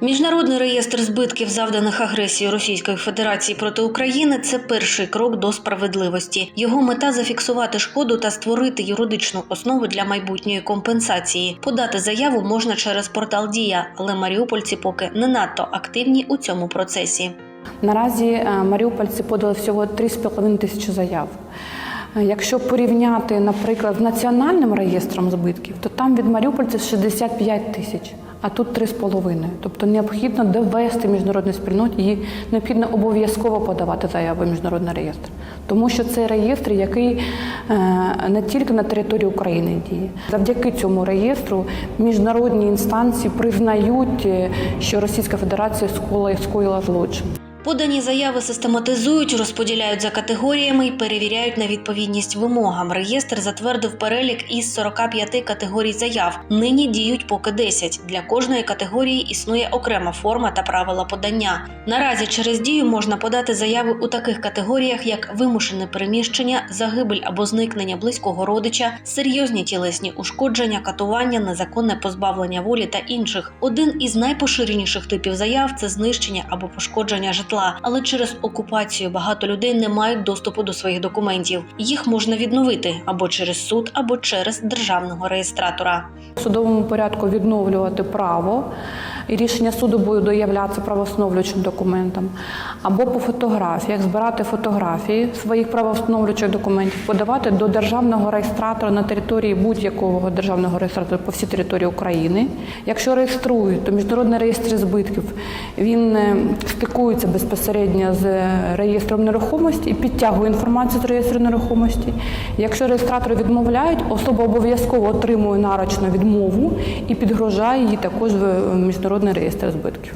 Міжнародний реєстр збитків, завданих агресією Російської Федерації проти України, це перший крок до справедливості. Його мета зафіксувати шкоду та створити юридичну основу для майбутньої компенсації. Подати заяву можна через портал Дія, але маріупольці поки не надто активні у цьому процесі. Наразі е, маріупольці подали всього 3,5 тисячі заяв. Якщо порівняти, наприклад, з національним реєстром збитків, то там від маріупольців 65 тисяч, а тут 3,5. Тобто необхідно довести міжнародній спільноті, їй необхідно обов'язково подавати заяву в міжнародний реєстр, тому що це реєстр, який е, не тільки на території України діє. Завдяки цьому реєстру міжнародні інстанції признають, е, що Російська Федерація скоїла злочин. Подані заяви систематизують, розподіляють за категоріями і перевіряють на відповідність вимогам. Реєстр затвердив перелік із 45 категорій заяв. Нині діють поки 10. Для кожної категорії існує окрема форма та правила подання. Наразі через дію можна подати заяви у таких категоріях, як вимушене переміщення, загибель або зникнення близького родича, серйозні тілесні ушкодження, катування, незаконне позбавлення волі та інших. Один із найпоширеніших типів заяв це знищення або пошкодження житла. Але через окупацію багато людей не мають доступу до своїх документів. Їх можна відновити або через суд, або через державного реєстратора. В судовому порядку відновлювати право, і рішення суду буде являтися правоустановлюючим документом, або по фотографіях збирати фотографії своїх правоустановлюючих документів, подавати до державного реєстратора на території будь-якого державного реєстратора по всій території України. Якщо реєструють, то міжнародний реєстр збитків він е, стикується безпосередньо з реєстром нерухомості і підтягує інформацію з реєстру нерухомості. Якщо реєстратори відмовляють, особа обов'язково отримує нарочну відмову і підгрожає її також в міжнародний реєстр збитків.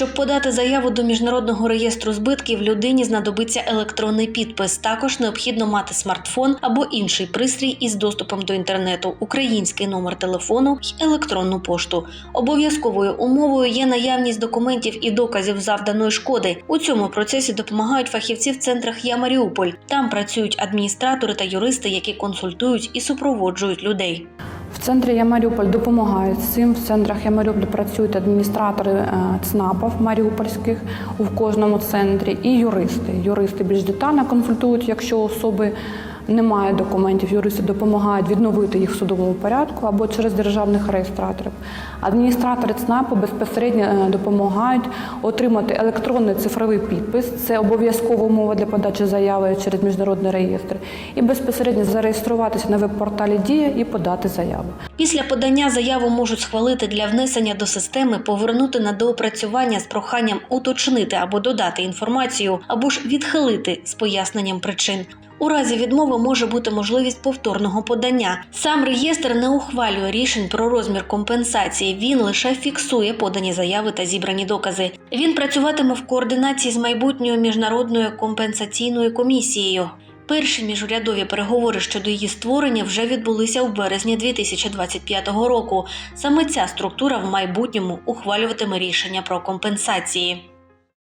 Щоб подати заяву до міжнародного реєстру збитків, людині знадобиться електронний підпис. Також необхідно мати смартфон або інший пристрій із доступом до інтернету, український номер телефону й електронну пошту. Обов'язковою умовою є наявність документів і доказів завданої шкоди. У цьому процесі допомагають фахівці в центрах Я Маріуполь. Там працюють адміністратори та юристи, які консультують і супроводжують людей. Центрі Я Маріуполь допомагають цим. В центрах Я Маріуполь працюють адміністратори е, ЦНАПів маріупольських у кожному центрі і юристи. Юристи більш детально консультують, якщо особи немає документів, юристи допомагають відновити їх в судовому порядку або через державних реєстраторів. Адміністратори ЦНАПу безпосередньо е, допомагають отримати електронний цифровий підпис. Це обов'язкова умова для подачі заяви через міжнародний реєстр, і безпосередньо зареєструватися на веб-порталі Дія і подати заяву. Після подання заяву можуть схвалити для внесення до системи, повернути на доопрацювання з проханням уточнити або додати інформацію, або ж відхилити з поясненням причин. У разі відмови може бути можливість повторного подання. Сам реєстр не ухвалює рішень про розмір компенсації. Він лише фіксує подані заяви та зібрані докази. Він працюватиме в координації з майбутньою міжнародною компенсаційною комісією. Перші міжурядові переговори щодо її створення вже відбулися у березні 2025 року. Саме ця структура в майбутньому ухвалюватиме рішення про компенсації.